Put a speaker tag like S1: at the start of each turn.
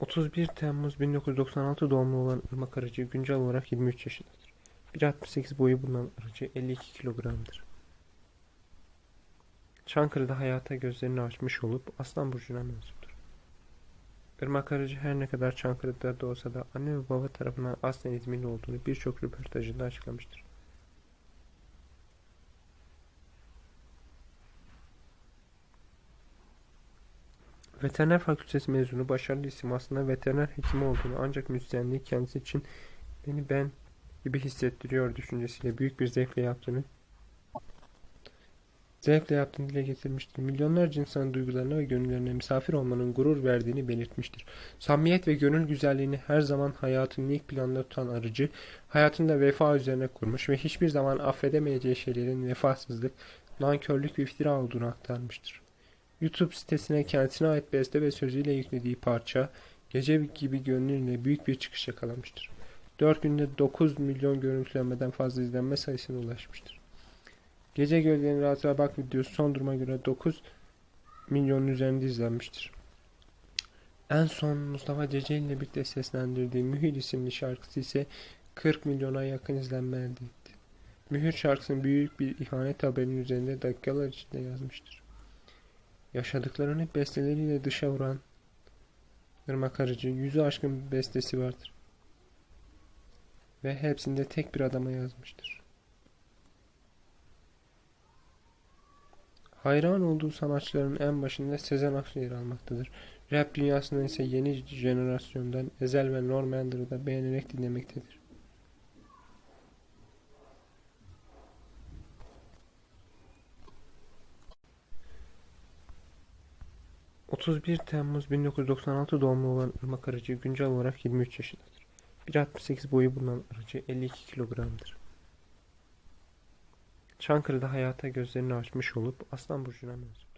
S1: 31 Temmuz 1996 doğumlu olan Irmak Arıcı güncel olarak 23 yaşındadır. 1.68 boyu bulunan arıcı 52 kilogramdır. Çankırı'da hayata gözlerini açmış olup Aslan Burcu'na mensuptur. Irmak Arıcı her ne kadar Çankırı'da da olsa da anne ve baba tarafından aslen İzmirli olduğunu birçok röportajında açıklamıştır. Veteriner fakültesi mezunu başarılı isim aslında veteriner hekimi olduğunu ancak müzisyenliği kendisi için beni ben gibi hissettiriyor düşüncesiyle büyük bir zevkle yaptığını zevkle yaptığını dile getirmiştir. Milyonlarca insanın duygularına ve gönüllerine misafir olmanın gurur verdiğini belirtmiştir. Samimiyet ve gönül güzelliğini her zaman hayatının ilk planında tutan arıcı, hayatında vefa üzerine kurmuş ve hiçbir zaman affedemeyeceği şeylerin vefasızlık, nankörlük ve iftira olduğunu aktarmıştır. YouTube sitesine kendisine ait beste ve sözüyle yüklediği parça, gece gibi gönlüyle büyük bir çıkış yakalamıştır. 4 günde 9 milyon görüntülenmeden fazla izlenme sayısına ulaşmıştır. Gece Gölgenin Rahatına Bak videosu son duruma göre 9 milyonun üzerinde izlenmiştir. En son Mustafa Ceceli ile birlikte seslendirdiği Mühür isimli şarkısı ise 40 milyona yakın izlenme elde etti. Mühür şarkısının büyük bir ihanet haberinin üzerinde dakikalar içinde yazmıştır. Yaşadıklarını besteleriyle dışa vuran Irmak Arıcı yüzü aşkın bir bestesi vardır. Ve hepsinde tek bir adama yazmıştır. Hayran olduğu sanatçıların en başında Sezen Aksu yer almaktadır. Rap dünyasında ise yeni jenerasyondan Ezel ve Norm Ender'ı da beğenerek dinlemektedir. ...31 Temmuz 1996 doğumlu olan Irmak Arıcı güncel olarak 23 yaşındadır. 1.68 boyu bulunan arıcı 52 kilogramdır. Çankırı'da hayata gözlerini açmış olup Aslan Burcu'na mensup.